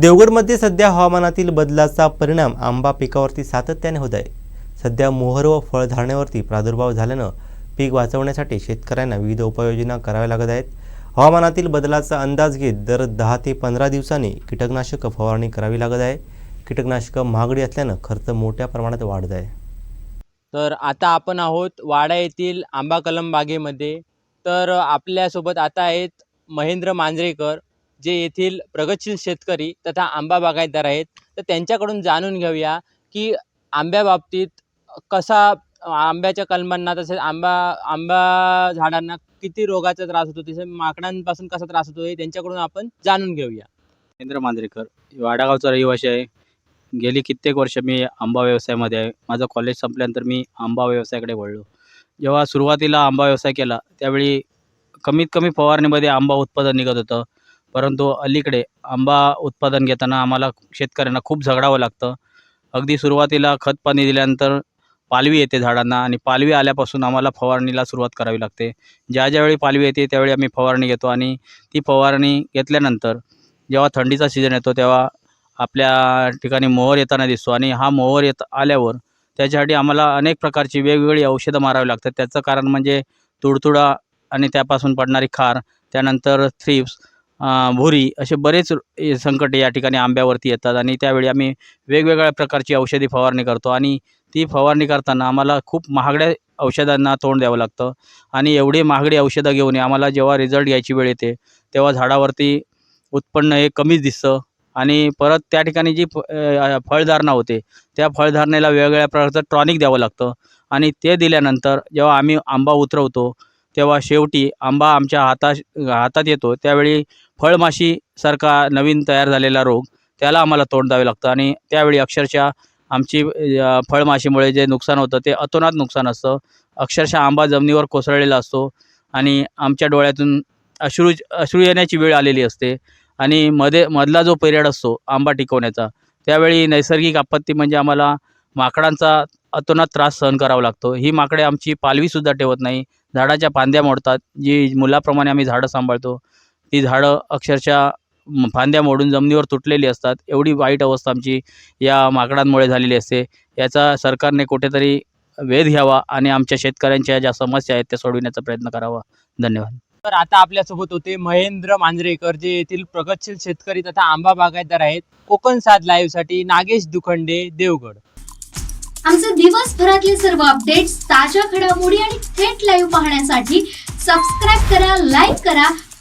देवगडमध्ये सध्या हवामानातील बदलाचा परिणाम आंबा पिकावरती सातत्याने होत आहे. सध्या मोहर व फळधारण्यावरती प्रादुर्भाव झाल्यानं पीक वाचवण्यासाठी शेतकऱ्यांना विविध उपाययोजना कराव्या लागत आहेत. हवामानातील बदलाचा अंदाज घेत दर दहा ते पंधरा दिवसांनी कीटकनाशक फवारणी करावी लागत आहे. कीटकनाशकं महागडी असल्यानं खर्च मोठ्या प्रमाणात वाढत आहे. तर आता आपण आहोत वाडा येथील आंबा कलम बागेमध्ये. तर आपल्यासोबत आता आहेत महेंद्र मांजरेकर. जे येथील प्रगतशील शेतकरी तथा आंबा बागायतदार आहेत तर त्यांच्याकडून जाणून घेऊया की आंब्याबाबतीत कसा आंब्याच्या कलमांना तसेच आंबा आंबा झाडांना किती रोगाचा त्रास होतो तसेच माकडांपासून कसा त्रास होतो हे त्यांच्याकडून आपण जाणून घेऊया. महेंद्र मांजरेकर वाडागावचा रहिवासी आहे. गेली कित्येक वर्ष मी आंबा व्यवसायामध्ये आहे. माझं कॉलेज संपल्यानंतर मी आंबा व्यवसायाकडे वळलो. जेव्हा सुरुवातीला आंबा व्यवसाय केला त्यावेळी कमीत कमी फवारणीमध्ये आंबा उत्पादन निघत होतं. परंतु अलीकडे आंबा उत्पादन घेताना आम्हाला शेतकऱ्यांना खूप झगडावं लागतं. अगदी सुरुवातीला खत पाणी दिल्यानंतर पालवी येते झाडांना आणि पालवी आल्यापासून आम्हाला फवारणीला सुरुवात करावी लागते. ज्या ज्यावेळी पालवी येते त्यावेळी आम्ही फवारणी घेतो आणि ती फवारणी घेतल्यानंतर जेव्हा थंडीचा सीझन येतो तेव्हा आपल्या ठिकाणी मोहर येताना दिसतो आणि हा मोहर येत आल्यावर त्याच्यासाठी आम्हाला अनेक प्रकारची वेगवेगळी औषधं मारावी लागतात. त्याचं कारण म्हणजे तुडतुडा आणि त्यापासून पडणारी खार त्यानंतर थ्रिप्स भुरी असे बरेच संकट या ठिकाणी आंब्यावरती येतात आणि त्यावेळी आम्ही वेगवेगळ्या प्रकारची औषधी फवारणी करतो आणि ती फवारणी करताना आम्हाला खूप महागड्या औषधांना तोंड द्यावं लागतं आणि एवढी महागडी औषधं घेऊन आम्हाला जेव्हा रिझल्ट घ्यायची वेळ येते तेव्हा झाडावरती उत्पन्न हे कमीच दिसतं आणि परत त्या ठिकाणी जी फ फळधारणा होते त्या फळधारणेला वेगवेगळ्या प्रकारचं टॉनिक द्यावं लागतं आणि ते दिल्यानंतर जेव्हा आम्ही आंबा उतरवतो तेव्हा शेवटी आंबा आमच्या हाता हातात येतो त्यावेळी फळमाशीसारखा नवीन तयार झालेला रोग त्याला आम्हाला तोंड द्यावे लागतं. आणि त्यावेळी अक्षरशः आमची फळमाशीमुळे जे नुकसान होतं ते अतोनात नुकसान असतं. अक्षरशः आंबा जमिनीवर कोसळलेला असतो आणि आमच्या डोळ्यातून अश्रू अश्रू येण्याची वेळ आलेली असते. आणि मध्ये मधला जो पिरियड असतो आंबा टिकवण्याचा त्यावेळी नैसर्गिक आपत्ती म्हणजे आम्हाला माकडांचा अतोनात त्रास सहन करावा लागतो. ही माकडे आमची पालवीसुद्धा ठेवत नाही. झाडाच्या फांद्या मोडतात. जी मुलाप्रमाणे आम्ही झाडं सांभाळतो. ती झाडं अक्षरशः फांद्या मोडून जमिनीवर तुटलेली असतात. एवढी वाईट अवस्था आमची या माकडांमुळे झालेली असते. याचा सरकारने कुठेतरी वेध घ्यावा आणि आमच्या शेतकऱ्यांच्या ज्या समस्या आहेत त्या सोडविण्याचा प्रयत्न करावा. धन्यवाद. तर आता आपल्यासोबत होते महेंद्र मांजरेकर जे येथील प्रगतशील शेतकरी तथा आंबा बागायतदार आहेत. कोकण सात लाईव्हसाठी नागेश दुखंडे देवगड. आमचे दिवसभरातले सर्व अपडेट्स ताज्या घडामोडी आणि थेट लाईव्ह पाहण्यासाठी सबस्क्राईब करा लाईक करा